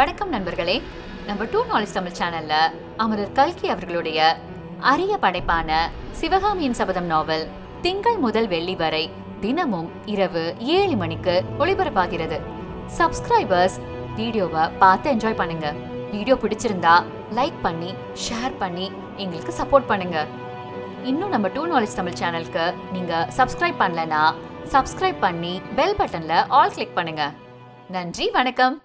வணக்கம் நண்பர்களே. நம்ம டூ நாலேஜ் தமிழ் சேனல்ல அமரர் கல்கி அவர்களுடைய அரிய படைப்பான சிவகாமியின் சபதம் நாவல் திங்கள் முதல் வெள்ளி வரை தினமும் இரவு ஏழு மணிக்கு ஒளிபரப்பாகிறது. சப்ஸ்கிரைபர்ஸ் வீடியோவை பார்த்து என்ஜாய் பண்ணுங்க. வீடியோ பிடிச்சிருந்தா லைக் பண்ணி ஷேர் பண்ணி எங்களுக்கு சப்போர்ட் பண்ணுங்க. இன்னும் நம்ம டூ நாலேஜ் தமிழ் சேனலுக்கு நீங்க சப்ஸ்கிரைப் பண்ணலனா சப்ஸ்கிரைப் பண்ணி பெல் பட்டன்ல ஆல் கிளிக் பண்ணுங்க. நன்றி வணக்கம்.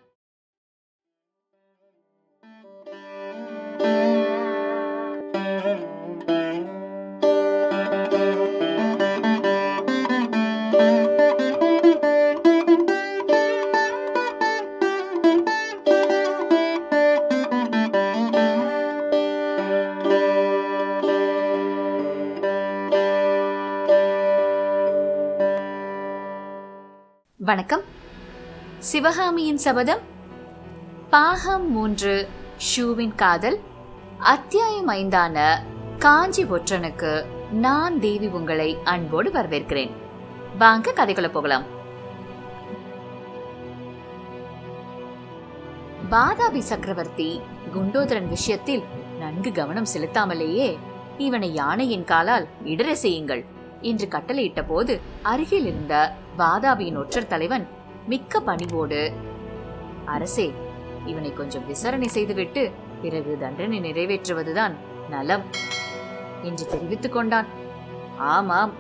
வணக்கம். சிவகாமியின் சபதம் பாகம் மூன்று ஷூவின் காதல் அத்தியாயம் ஐந்தான காஞ்சி ஒற்றனுக்கு நான் தேவி உங்களை அன்போடு வரவேற்கிறேன். வாங்க கதைக்குள்ள போகலாம். பாதாபி சக்கரவர்த்தி குண்டோதரன் விஷயத்தில் நன்கு கவனம் செலுத்தாமலேயே இவனை யானையின் காலால் இடற செய்யுங்கள் என்று கட்டளையிட்ட போது அருகில் இருந்த வாதாபியின் ஒற்றர் தலைவன் மிக்க பணிவோடு அரசே இவனை கொஞ்சம் விசாரணை செய்துவிட்டு பிறகு தண்டனை நிறைவேற்றுவதுதான் நலம் என்று தெரிவித்துக் கொண்டான். ஆமாம்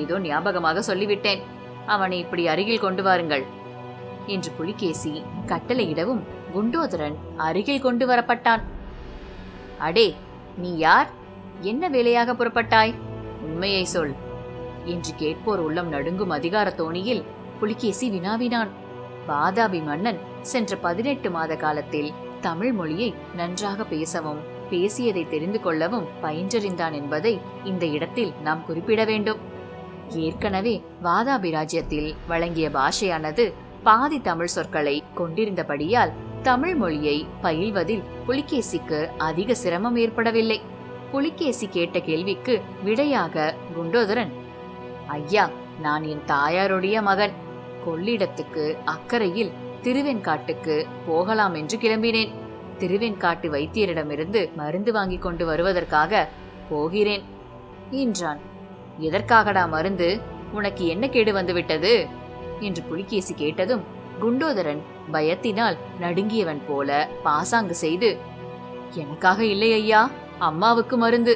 ஏதோ ஞாபகமாக சொல்லிவிட்டேன். அவனை இப்படி அருகில் கொண்டு வாருங்கள் என்று புலிகேசி கட்டளையிடவும் குண்டோதரன் அருகில் கொண்டு வரப்பட்டான். அடே நீ யார்? என்ன வேலையாக புறப்பட்டாய்? உண்மையை சொல். என்று கேட்போர் உள்ளம் நடுங்கும் அதிகார தோணியில் புலிகேசி வினாவினான். வாதாபி மன்னன் சென்ற பதினெட்டு மாத காலத்தில் தமிழ் மொழியை நன்றாக பேசவும் பேசியதை தெரிந்து கொள்ளவும் பயின்றறிந்தான் என்பதை இந்த இடத்தில் நாம் குறிப்பிட வேண்டும். ஏற்கனவே வாதாபி ராஜ்யத்தில் வழங்கிய பாஷையானது பாதி தமிழ் சொற்களை கொண்டிருந்தபடியால் தமிழ் மொழியை பயில்வதில் புலிகேசிக்கு அதிக சிரமம் ஏற்படவில்லை. புலிகேசி கேட்ட கேள்விக்கு விடையாக குண்டோதரன் ஐயா நான் என் தாயாருடைய மகன். கொள்ளிடத்துக்கு அக்கறையில் திருவெண்காட்டுக்கு போகலாம் என்று கிளம்பினேன். திருவெண்காட்டு வைத்தியரிடமிருந்து மருந்து வாங்கி கொண்டு வருவதற்காக போகிறேன் என்றான். எதற்காகடா மருந்து? உனக்கு என்ன கேடு வந்துவிட்டது? என்று புலிகேசி கேட்டதும் குண்டோதரன் பயத்தினால் நடுங்கியவன் போல பாசாங்கு செய்து எனக்காக இல்லை ஐயா அம்மாவுக்கு மருந்து.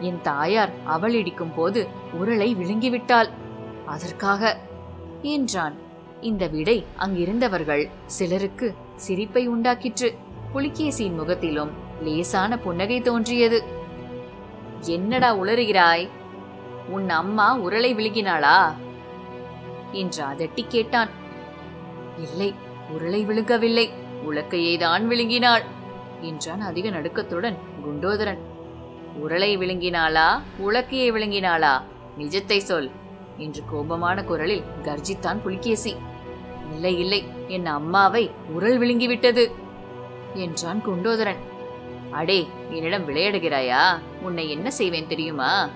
என் தாயார் அவளிடிக்கும் போது உரலை விழுங்கிவிட்டாள். அதற்காக என்றான். இந்த விடை அங்கிருந்தவர்கள் சிலருக்கு சிரிப்பை உண்டாக்கிற்று. புலிகேசியின் முகத்திலும் லேசான புன்னகை தோன்றியது. என்னடா உளறுகிறாய்? உன் அம்மா உரலை விழுங்கினாளா? என்று அதட்டி கேட்டான். இல்லை உருளை விழுங்கவில்லை. உலக்கையை தான் விழுங்கினாள் என்றான் அதிக நடுக்கத்துடன் குண்டோதரன். உரலை விழுங்கினாளா உலக்கையை விழுங்கினாளா நிஜத்தை சொல். என்று கோபமான குரலில் கர்ஜித்தான் புலிகேசி இல்லை இல்லை. என் அம்மாவை உரல் விழுங்கிவிட்டது என்றான் குண்டோதரன். அடே என்னிடம் விளையாடுகிறாயா? உன்னை என்ன செய்வேன் தெரியுமா?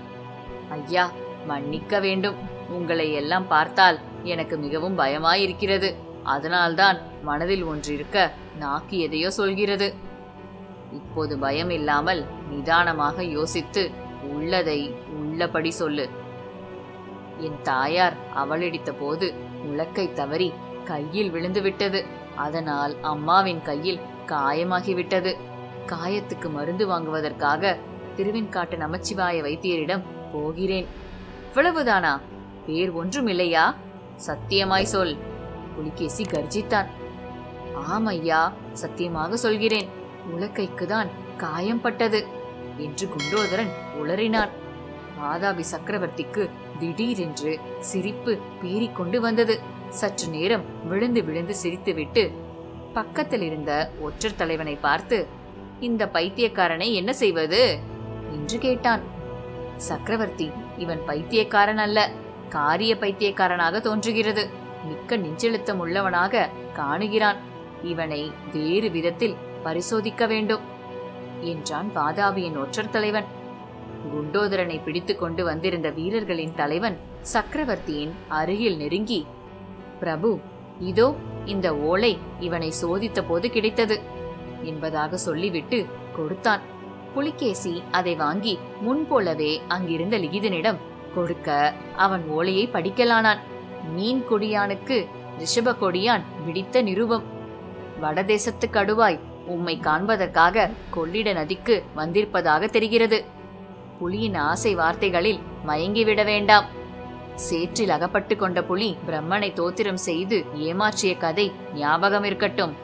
ஐயா மன்னிக்க வேண்டும். உங்களை எல்லாம் பார்த்தால் எனக்கு மிகவும் பயமாயிருக்கிறது. அதனால்தான் மனதில் ஒன்றிருக்க நாக்கு எதையோ சொல்கிறது. இப்போது பயம் இல்லாமல் நிதானமாக யோசித்து உள்ளதை உள்ளபடி சொல்லு. என் தாயார் அவளடித்த போது உலக்கை தவறி கையில் விழுந்து விட்டது அதனால் அம்மாவின் கையில் காயமாகிவிட்டது. காயத்துக்கு மருந்து வாங்குவதற்காக திருவெண்காட்டு நமச்சிவாய வைத்தியரிடம் போகிறேன். இவ்வளவுதானா? வேறு ஒன்றும் இல்லையா சத்தியமாய் சொல். புலிகேசி கர்ஜித்தான். ஆமையா சத்தியமாக சொல்கிறேன். உலக்கைக்கு தான் காயம் பட்டது. என்று குண்டோதரன் உளறினான் மாதாபி சக்கரவர்த்திக்கு திடீரென்று சிரிப்பு பீறிக்கொண்டு வந்தது. சற்று நேரம் விழுந்து விழுந்து சிரித்துவிட்டு பக்கத்தில் இருந்த ஒற்றர் தலைவனை பார்த்து இந்த பைத்தியக்காரனை என்ன செய்வது? என்று கேட்டான். சக்கரவர்த்தி இவன் பைத்தியக்காரன் அல்ல காரிய பைத்தியக்காரனாக தோன்றுகிறது. மிக்க நெஞ்செழுத்தம் உள்ளவனாக காணுகிறான். இவனை வேறு விதத்தில் பரிசோதிக்க வேண்டும். என்றான் வாதாபியின் ஒற்றர் தலைவன். குண்டோதரனை பிடித்து கொண்டு வந்திருந்த வீரர்களின் தலைவன் சக்கரவர்த்தியின் அருகில் நெருங்கி பிரபு இதோ இந்த ஓலை இவனை சோதித்த போது கிடைத்தது என்பதாக சொல்லிவிட்டு கொடுத்தான். புலிகேசி அதை வாங்கி முன்போலவே அங்கிருந்த லிகிதனிடம் கொடுக்க அவன் ஓலையை படிக்கலானான். மீன் கொடியானுக்கு ரிஷப கொடியான் விடித்த நிருபம். வடதேசத்து கடுவாய் உம்மை காண்பதற்காக கொள்ளிட நதிக்கு வந்திருப்பதாக தெரிகிறது. புலியின் ஆசை வார்த்தைகளில் மயங்கிவிட வேண்டாம். சேற்றில் அகப்பட்டு கொண்ட புலி பிரம்மனை தோத்திரம் செய்து ஏமாற்றிய கதை ஞாபகம் இருக்கட்டும்.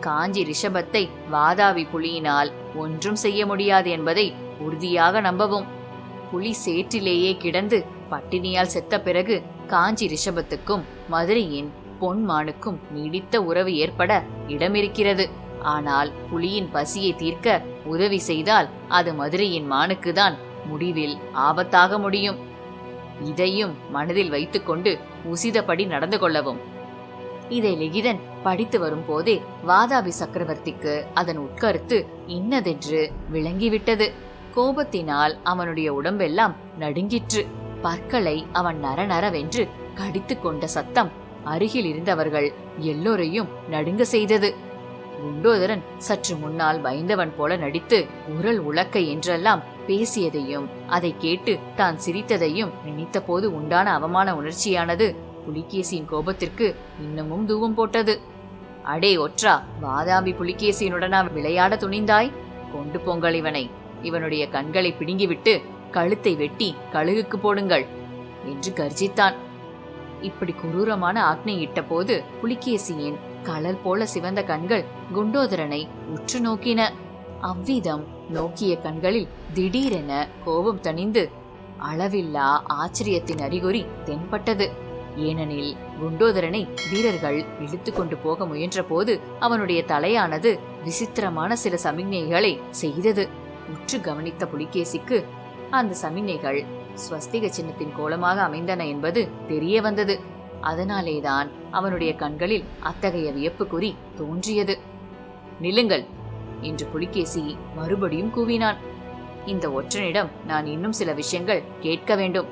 காஞ்சி ரிஷபத்தை வாதாவி புலியினால் ஒன்றும் செய்ய முடியாது என்பதை உறுதியாக நம்பவும். புலி சேற்றிலேயே கிடந்து பட்டினியால் செத்த பிறகு காஞ்சி ரிஷபத்துக்கும் மதுரையின் பொன்மானுக்கும் நீடித்த உறவு ஏற்பட இடமிருக்கிறது. ஆனால் புலியின் பசியை தீர்க்க உதவி செய்தால் அது மதுரையின் மானுக்குதான் முடிவில் ஆபத்தாக முடியும். இதையும் மனதில் வைத்துக்கொண்டு உசிதப்படி நடந்து கொள்ளவும். இதை லிகிதன் படித்து வரும்போதே வாதாபி சக்கரவர்த்திக்கு அதன் உட்கருத்து இன்னதென்று விளங்கிவிட்டது. கோபத்தினால் அவனுடைய உடம்பெல்லாம் நடுங்கிற்று. பற்களை அவன் நரநரவென்று கடித்து கொண்ட சத்தம் அருகில் இருந்தவர்கள் எல்லோரையும் நடுங்க செய்தது. குண்டோதரன் சற்று முன்னால் பயந்தவன் போல நடித்து உரல் உலக்க என்றெல்லாம் பேசியதையும் அதை கேட்டு தான் சிரித்ததையும் நினைத்தபோது உண்டான அவமான உணர்ச்சியானது புலிகேசியின் கோபத்திற்கு இன்னமும் தூவம் போட்டது. அடே ஒற்றா வாதாபி புலிகேசியினுடனா விளையாட துணிந்தாய்? கொண்டு போங்கள் இவனை. இவனுடைய கண்களை பிடுங்கிவிட்டு கழுத்தை வெட்டி கழுகுக்கு போடுங்கள் என்று கர்ஜித்தான். இப்படி குரூரமான ஆக்னை இட்டபோது புலிகேசியின் கடல் போல சிவந்த கண்கள் குண்டோதரனை உற்று நோக்கின. அவ்விதம் நோக்கிய கண்களில் திடீரென கோபம் தணிந்து அளவில்லா ஆச்சரியத்தின் அறிகுறி தென்பட்டது. ஏனெனில் குண்டோதரனை வீரர்கள் இழுத்து கொண்டு போக முயன்றபோது அவனுடைய தலையானது விசித்திரமான சில சமிக்ஞைகளை செய்தது. உற்று கவனித்த புலிகேசிக்கு அந்த சமிக்ஞைகள் ஸ்வஸ்திக சின்னத்தின் கோலமாக அமைந்தன என்பது தெரிய வந்தது. அதனாலேதான் அவனுடைய கண்களில் அத்தகைய வியப்புக்குறி தோன்றியது. நில்லுங்கள் என்று புலிகேசி மறுபடியும் கூவினான். இந்த ஒற்றனிடம் நான் இன்னும் சில விஷயங்கள் கேட்க வேண்டும்.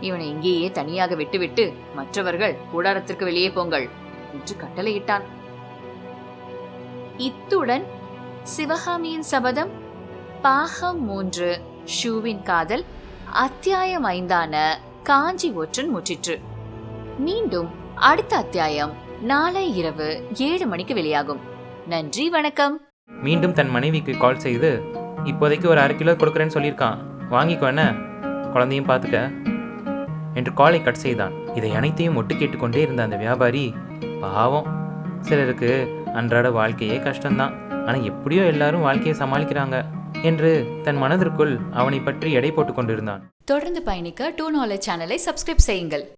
இவனை இங்கேயே தனியாக விட்டுவிட்டு மற்றவர்கள் கூடாரத்திற்கு வெளியே போங்கள் என்று கட்டளையிட்டான். இத்துடன் சிவகாமியின் சபதம் பாகம் மூன்று ஷூவின் காதல் அத்தியாயம் ஐந்தான காஞ்சி ஒற்றன் முற்றிற்று மீண்டும் அடுத்த அத்தியாயம். நாளை இரவு ஏழு மணிக்கு வெளியாகும். நன்றி வணக்கம். மீண்டும் தன் மனைவிக்கு கால் செய்து இப்போதைக்கு ஒரு அரை கிலோ கொடுக்குறேன்னு சொல்லியிருக்கான். வாங்கிக்கோ என்ன? குழந்தையும் பார்த்துக்க. என்று காலை கட் செய்தான். இதை அனைத்தையும் ஒட்டு கேட்டுக்கொண்டே இருந்த அந்த வியாபாரி பாவம். சிலருக்கு அன்றாட வாழ்க்கையே கஷ்டம்தான். ஆனால் எப்படியோ எல்லாரும் வாழ்க்கையை சமாளிக்கிறாங்க என்று தன் மனதிற்குள் அவனை பற்றி எடை போட்டு கொண்டிருந்தான். தொடர்ந்து பயணிக்க டூ நாலேஜ் சேனலை சப்ஸ்கிரைப் செய்யுங்கள்.